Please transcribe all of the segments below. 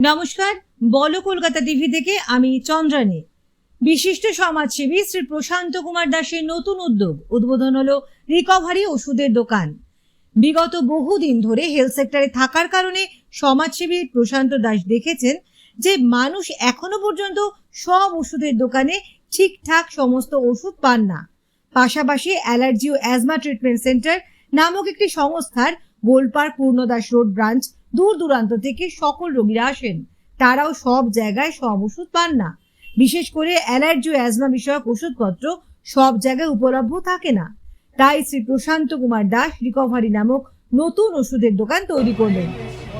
নমস্কার, বলো কলকাতা টিভি থেকে, আমি চন্দ্রানী। বিশিষ্ট সমাজসেবী শ্রী প্রশান্ত কুমার দাসের নতুন উদ্যোগ উদ্বোধন হলো রিকভারি ওষুধের দোকান। বিগত বহুদিন ধরে হেলথ সেক্টরে থাকার কারণে সমাজসেবী প্রশান্ত দাস দেখেছেন যে মানুষ এখনও পর্যন্ত সব ওষুধের দোকানে ঠিকঠাক সমস্ত ওষুধ পান না। পাশাপাশি অ্যালার্জি ও অ্যাজমা ট্রিটমেন্ট সেন্টার নামক একটি সংস্থার গোলপার্ক পূর্ণদাস রোড ব্রাঞ্চ দূর দূরান্ত থেকে সকল রোগীরা আসেন। তারাও সব জায়গায় সব ওষুধ পান না। বিশেষ করে অ্যালার্জি ও অ্যাজমা বিষয়ক ওষুধপত্র সব জায়গায় উপলব্ধ থাকে না। তাই শ্রী প্রশান্ত কুমার দাস রিকভারি নামক নতুন ওষুধের দোকান তৈরি করলেন,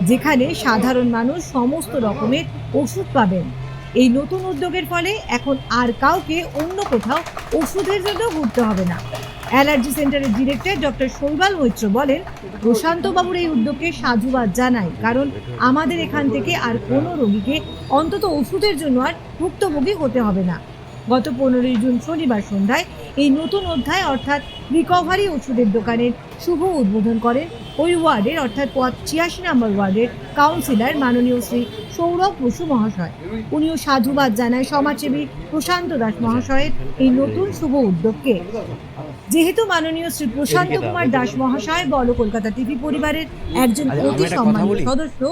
যেখানে সাধারণ মানুষ সমস্ত রকমের ওষুধ পাবেন। এই নতুন উদ্যোগের ফলে এখন আর কাউকে অন্য কোথাও ওষুধের জন্য ঘুরতে হবে না। অ্যালার্জি সেন্টারের ডিরেক্টর ডক্টর শৈবাল মৈত্র বলেন প্রশান্ত বাবুর এই উদ্যোগকে সাধুবাদ জানায় কারণ আমাদের এখান থেকে আর কোনো রোগীকে অন্তত ওষুধের জন্য আর ভুক্তভোগী হতে হবে না। গত পনেরোই জুন শনিবার সন্ধ্যায় এই নতুন অধ্যায় অর্থাৎ রিকভারি ওষুধের দোকানের শুভ উদ্বোধন করেন ওই ওয়ার্ডের অর্থাৎ পথ ছিয়াশি নম্বর ওয়ার্ডের কাউন্সিলর মাননীয় শ্রী সৌরভ বসু মহাশয়। উনিও সাধুবাদ জানায় সমাজসেবী প্রশান্ত দাস মহাশয়ের এই নতুন শুভ উদ্যোগকে। যেহেতু মাননীয় শ্রী প্রশান্ত কুমার দাস মহাশয় বল কলকাতা টিভি পরিবারের একজন আমি অতি সম্মানিত সদস্য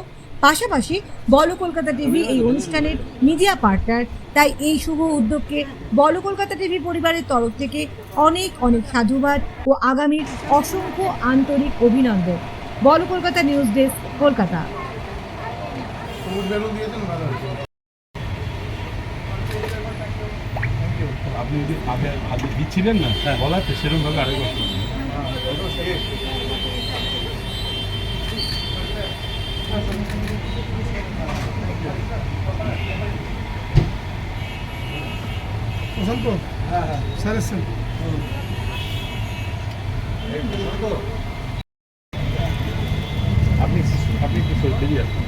পাশাপাশি বল কলকাতা টিভি এই অনুষ্ঠানের মিডিয়া পার্টনার তাই এই শুভ উদ্যোগকে বল কলকাতা টিভি পরিবারের তরফ থেকে অনেক অনেক সাধুবাদ ও আগামীর অসংখ্য আন্তরিক অভিনন্দন বল কলকাতা নিউজ ডেস্ক, কলকাতা আপনি যদি আগে দিচ্ছিলেন না। স্যার এসছেন। আপনি আপনি একটু সরে বেরিয়ে আসুন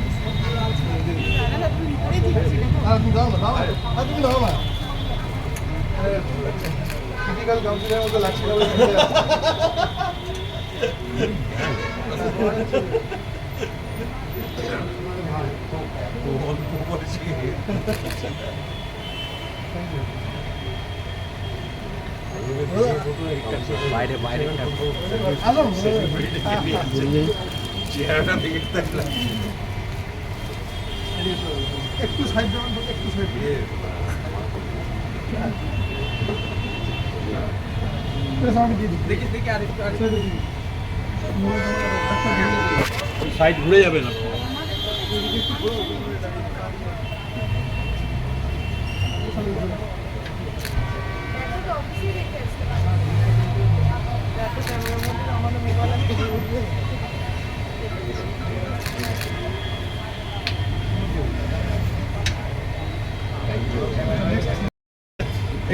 আর তুমি দাও দাও না তুমি দাও না টিপিক্যাল কাউন্সিলের মতো লাগছে না বাইরে বাইরে আলো একটু সাইড দেবেন তো, একটু সাইড আমি দেখি দেখি আরেকটু আরেকটু সাইড ঘুরে যাবেন আপনি।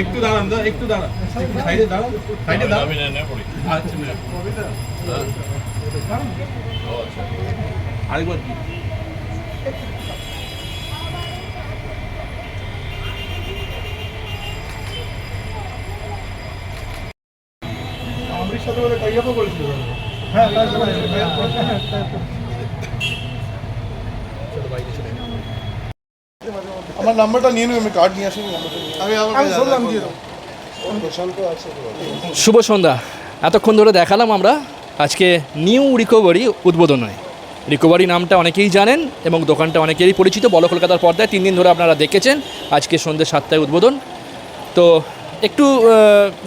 একটু দাঁড়ান দা একটু দাঁড়ান। একটু সাইডে দাঁড়ান। সাইডে দাঁড়ান। আচ্ছা না আরেকবার দিন। আমার বলে টাই আপও করেছিল হ্যাঁ। আমার নাম্বারটা নিয়ে নেবে আমি কার্ড নিয়ে আসিনি আমি আমি শুনলাম দিয়ে দেবো প্রশান্ত আছে শুভ সন্ধ্যা। এতক্ষণ ধরে দেখালাম আমরা আজকে নিউ রিকভারি উদ্বোধন। হয় রিকভারি নামটা অনেকেই জানেন এবং দোকানটা অনেকেরই পরিচিত। বল কলকাতার পর্দায় তিন দিন ধরে আপনারা দেখেছেন। আজকে সন্ধ্যে সাতটায় উদ্বোধন। তো একটু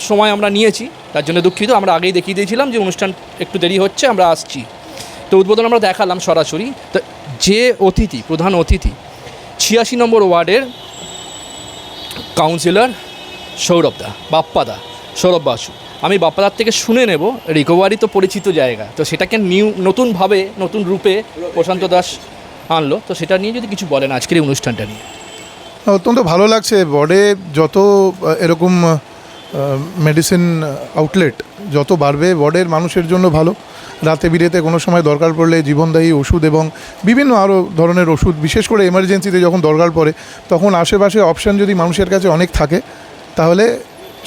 সময় আমরা নিয়েছি। তার জন্য দুঃখিত, আমরা আগেই দেখিয়ে দিয়েছিলাম যে অনুষ্ঠান একটু দেরি হচ্ছে, আমরা আসছি। তো উদ্বোধন আমরা দেখালাম সরাসরি। তো যে অতিথি, প্রধান অতিথি, ছিয়াশি নম্বর ওয়ার্ডের কাউন্সিলর সৌরভদা বাপ্পাদা সৌরভ বাসু। আমি বাপ্পাদার থেকে শুনে নেব, রিকোভারি তো পরিচিত জায়গা, তো সেটাকে নিউ, নতুনভাবে, নতুন রূপে প্রশান্ত দাস আনলো। তো সেটা নিয়ে যদি কিছু বলেন আজকের এই অনুষ্ঠানটা নিয়ে। অত্যন্ত ভালো লাগছে বডে যত এরকম মেডিসিন আউটলেট যত বাড়বে ওয়ার্ডের মানুষের জন্য ভালো। রাতে বিরেতে কোনো সময় দরকার পড়লে জীবনদায়ী ওষুধ এবং বিভিন্ন আরও ধরনের ওষুধ, বিশেষ করে এমার্জেন্সিতে যখন দরকার পড়ে, তখন আশেপাশে অপশান যদি মানুষের কাছে অনেক থাকে, তাহলে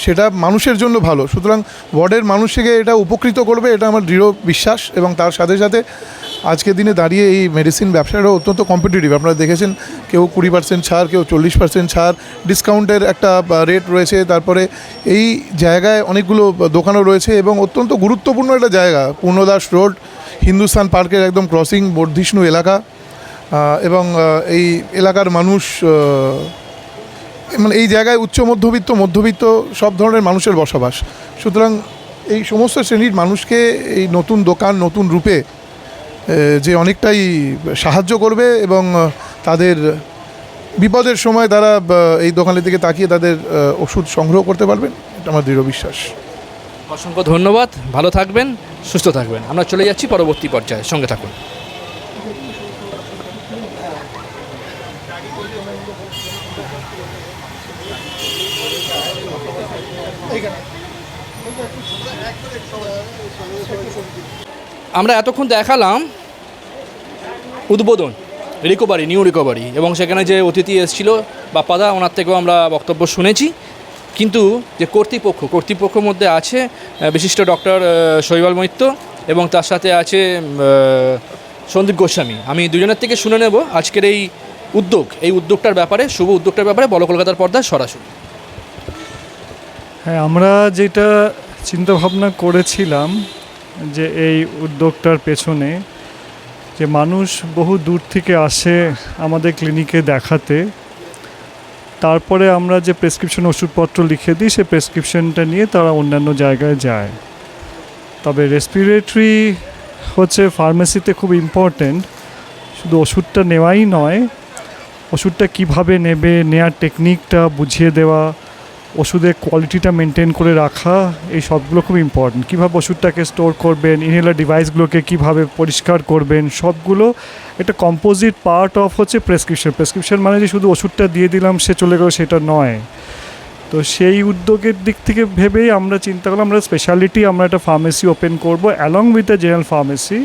সেটা মানুষের জন্য ভালো। সুতরাং ওয়ার্ডের মানুষকে এটা উপকৃত করবে, এটা আমার দৃঢ় বিশ্বাস এবং তার সাথে সাথে আজকের দিনে দাঁড়িয়ে এই মেডিসিন ব্যবসাটাও অত্যন্ত কম্পিটিটিভ আপনারা দেখেছেন, কেউ কুড়ি পার্সেন্ট ছাড়, কেউ চল্লিশ পার্সেন্ট ছাড় ডিসকাউন্টের একটা রেট রয়েছে। তারপরে এই জায়গায় অনেকগুলো দোকানও রয়েছে এবং অত্যন্ত গুরুত্বপূর্ণ একটা জায়গা, পূর্ণদাস রোড হিন্দুস্তান পার্কের একদম ক্রসিং বর্ধিষ্ণু এলাকা। এবং এই এলাকার মানুষ মানে এই জায়গায় উচ্চ মধ্যবিত্ত মধ্যবিত্ত সব ধরনের মানুষের বসবাস। সুতরাং এই সমস্ত শ্রেণির মানুষকে এই নতুন দোকান, নতুন রূপে যে অনেকটাই সাহায্য করবে এবং তাদের বিপদের সময় তারা এই দোকানের দিকে তাকিয়ে তাদের ওষুধ সংগ্রহ করতে পারবেন, এটা আমার দৃঢ় বিশ্বাস। অসংখ্য ধন্যবাদ, ভালো থাকবেন, সুস্থ থাকবেন। আমরা চলে যাচ্ছি পরবর্তী পর্যায়ে, সঙ্গে থাকুন। আমরা এতক্ষণ দেখালাম উদ্বোধন রিকভারি নিউ রিকভারি এবং সেখানে যে অতিথি এসেছিল বাপ্পাদা ওনার থেকেও আমরা বক্তব্য শুনেছি। কিন্তু যে কর্তৃপক্ষ, কর্তৃপক্ষের মধ্যে আছে বিশিষ্ট ডক্টর শৈবাল মৈত্র এবং তার সাথে আছে সন্দীপ গোস্বামী। আমি দুজনের থেকে শুনে নেব আজকের এই উদ্যোগ, এই উদ্যোগটার ব্যাপারে, শুভ উদ্যোগটার ব্যাপারে বল কলকাতার পর্দায় সরাসরি। হ্যাঁ আমরা যেটা চিন্তাভাবনা করেছিলাম যে এই উদ্যোগটার পেছনে যে মানুষ বহু দূর থেকে আসে আমাদের ক্লিনিকে দেখাতে, তারপরে আমরা যে প্রেসক্রিপশন ওষুধপত্র লিখে দিই সে প্রেসক্রিপশনটা নিয়ে তারা অন্যান্য জায়গায় যায়। তবে রেসপিরেটরি হচ্ছে ফার্মেসিতে খুব ইম্পর্ট্যান্ট শুধু ওষুধটা নেওয়াই নয়, ওষুধটা কীভাবে নেবে, নেয়ার টেকনিকটা বুঝিয়ে দেওয়া ওষুধের কোয়ালিটিটা মেনটেন করে রাখা, এই সবগুলো খুব ইম্পর্টেন্ট কীভাবে ওষুধটাকে স্টোর করবেন ইনহেলার ডিভাইসগুলোকে কীভাবে পরিষ্কার করবেন, সবগুলো একটা কম্পোজিট পার্ট অফ হচ্ছে প্রেসক্রিপশন প্রেসক্রিপশন মানে যে শুধু ওষুধটা দিয়ে দিলাম, সে চলে গেল, সেটা নয়। তো সেই উদ্যোগের দিক থেকে ভেবেই আমরা চিন্তা করলাম, আমরা স্পেশালিটি আমরা একটা ফার্মেসি ওপেন করব along with the general pharmacy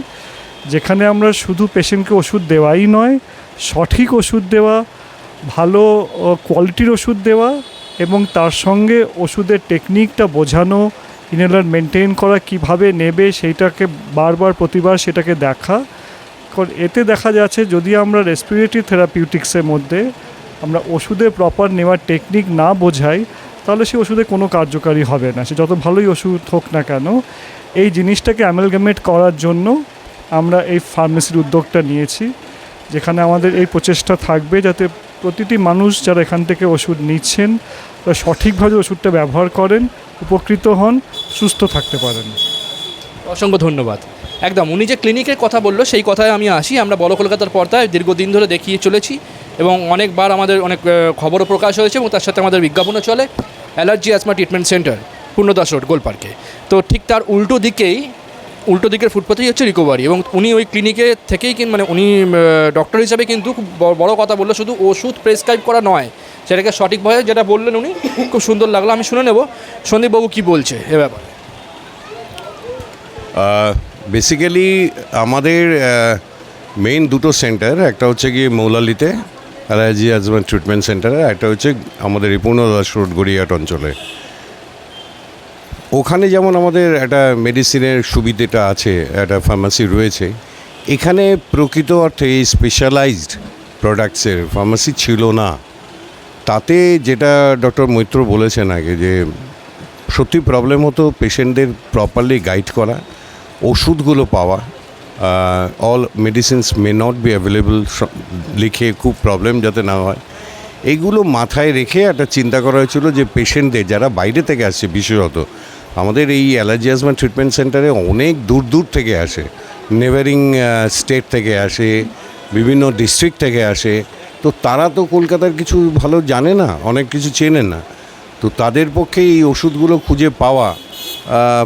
যেখানে আমরা শুধু পেশেন্টকে ওষুধ দেওয়াই নয়, সঠিক ওষুধ দেওয়া, ভালো কোয়ালিটির ওষুধ দেওয়া এবং তার সঙ্গে ওষুধের টেকনিকটা বোঝানো ইনহেলার মেনটেন করা, কীভাবে নেবে সেইটাকে বারবার প্রতিবার সেটাকে দেখা। কারণ এতে দেখা যাচ্ছে যদি আমরা রেসপিরেটরি থেরাপিউটিক্সের মধ্যে আমরা ওষুধে প্রপার নেওয়ার টেকনিক না বোঝাই, তাহলে সেই ওষুধে কোনো কার্যকারী হবে না। সে যত ভালোই ওষুধ হোক না কেন, এই জিনিসটাকে অ্যামেলগামেট করার জন্য আমরা এই ফার্মেসির উদ্যোগটা নিয়েছি, যেখানে আমাদের এই প্রচেষ্টা থাকবে যাতে প্রতিটি মানুষ যারা এখান থেকে ওষুধ নিচ্ছেন, তারা সঠিকভাবে ওষুধটা ব্যবহার করেন, উপকৃত হন, সুস্থ থাকতে পারেন। অসংখ্য ধন্যবাদ। একদম, উনি যে ক্লিনিকের কথা বলল, সেই কথায় আমি আসি। আমরা বড় কলকাতার পর্দায় দীর্ঘদিন ধরে দেখিয়ে চলেছি এবং অনেকবার আমাদের অনেক খবরও প্রকাশ হয়েছে এবং তার সাথে আমাদের বিজ্ঞাপনও চলে। Allergy asthma treatment centre, Purnadas road Gol পার্কে তো ঠিক তার উল্টো দিকেই উল্টো দিকের ফুটপাতেই হচ্ছে রিকভারি এবং উনি ওই ক্লিনিকে থেকেই কিন্তু মানে উনি ডক্টর হিসাবে কিন্তু খুব বড় কথা বলল, শুধু ওষুধ প্রেসক্রাইব করা নয়, সেটাকে সঠিকভাবে যেটা বললেন উনি, খুব সুন্দর লাগল, আমি শুনে নেব। সন্দীপবাবু কী বলছে এ ব্যাপারে? বেসিক্যালি আমাদের মেইন দুটো সেন্টার একটা হচ্ছে গিয়ে মৌলালিতে অ্যালার্জি অ্যাজমা ট্রিটমেন্ট সেন্টারে একটা হচ্ছে আমাদের এই পূর্ণদাস রোড গড়িয়াট অঞ্চলে। ওখানে যেমন আমাদের একটা মেডিসিনের সুবিধেটা আছে, একটা ফার্মাসি রয়েছে, এখানে প্রকৃত অর্থে এই স্পেশালাইজড প্রোডাক্টসের ফার্মাসি ছিল না। তাতে যেটা ডক্টর মৈত্র বলেছেন আগে যে, সত্যি প্রবলেম হতো পেশেন্টদের প্রপারলি গাইড করা, ওষুধগুলো পাওয়া all medicines may not be available লিখে খুব প্রবলেম যাতে না হয়। এইগুলো মাথায় রেখে একটা চিন্তা করা হয়েছিল যে পেশেন্টদের যারা বাইরে থেকে আসছে বিশেষত আমাদের এই অ্যালার্জি অ্যাজমা ট্রিটমেন্ট সেন্টারে অনেক দূর দূর থেকে আসে। নেভারিং স্টেট থেকে আসে, বিভিন্ন ডিস্ট্রিক্ট থেকে আসে। তো তারা তো কলকাতার কিছু ভালো জানে না, অনেক কিছু চেনে না। তো তাদের পক্ষে এই ওষুধগুলো খুঁজে পাওয়া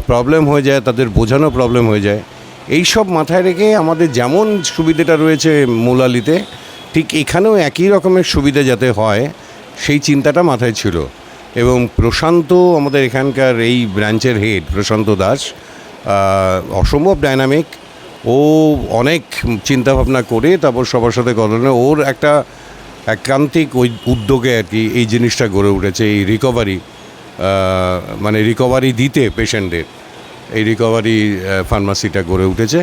প্রবলেম হয়ে যায়, তাদের বোঝানো প্রবলেম হয়ে যায়। এই সব মাথায় রেখে আমাদের যেমন সুবিধাটা রয়েছে মোলালিতে, ঠিক এখানেও একই রকমের সুবিধা যাতে হয়, সেই চিন্তাটা মাথায় ছিল। এবং প্রশান্ত আমাদের এখানকার এই ব্রাঞ্চের হেড প্রশান্ত দাস অসম্ভব ডাইনামিক ও অনেক চিন্তাভাবনা করে তারপর সবার সাথে বলে। ওর একটা একান্তিক ওই উদ্যোগে আর কি এই জিনিসটা গড়ে উঠেছে, এই রিকভারি মানে রিকভারি দিতে পেশেন্টদের এই রিকভারি ফার্মাসিটা গড়ে উঠেছে।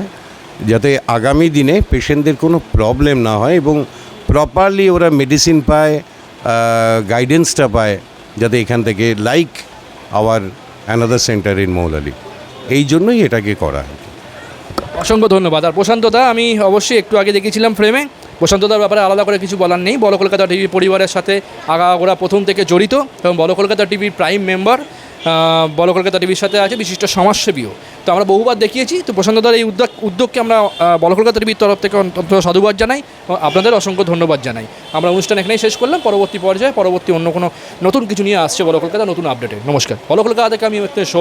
যাতে আগামী দিনে পেশেন্টদের কোনো প্রবলেম না হয় এবং প্রপারলি ওরা মেডিসিন পায় গাইডেন্সটা পায়। যাতে এখান থেকে like our another centre in Moulali এই জন্যই এটাকে করা হয় অসংখ্য ধন্যবাদ। আর প্রশান্তদা আমি অবশ্যই একটু আগে দেখেছিলাম ফ্রেমে প্রশান্তদার ব্যাপারে আলাদা করে কিছু বলার নেই। বড় কলকাতা টিভি পরিবারের সাথে আগাগোড়া প্রথম থেকে জড়িত এবং বড় কলকাতা টিভির প্রাইম মেম্বার বড় কলকাতা টিভির সাথে আছে বিশিষ্ট সমাজসেবীও। তো আমরা বহুবার দেখিয়েছি, তো প্রশান্তদার এই উদ্যোগ, উদ্যোগকে আমরা বল কলকাতা টিভির তরফ থেকে অন্তত সাধুবাদ জানাই আপনাদের অসংখ্য ধন্যবাদ জানাই। আমরা অনুষ্ঠান এখানেই শেষ করলাম, পরবর্তী পর্যায়ে পরবর্তী অন্য কোনো নতুন কিছু নিয়ে আসছে বল কলকাতা নতুন আপডেটে। নমস্কার। বলো কলকাতা থেকে আমি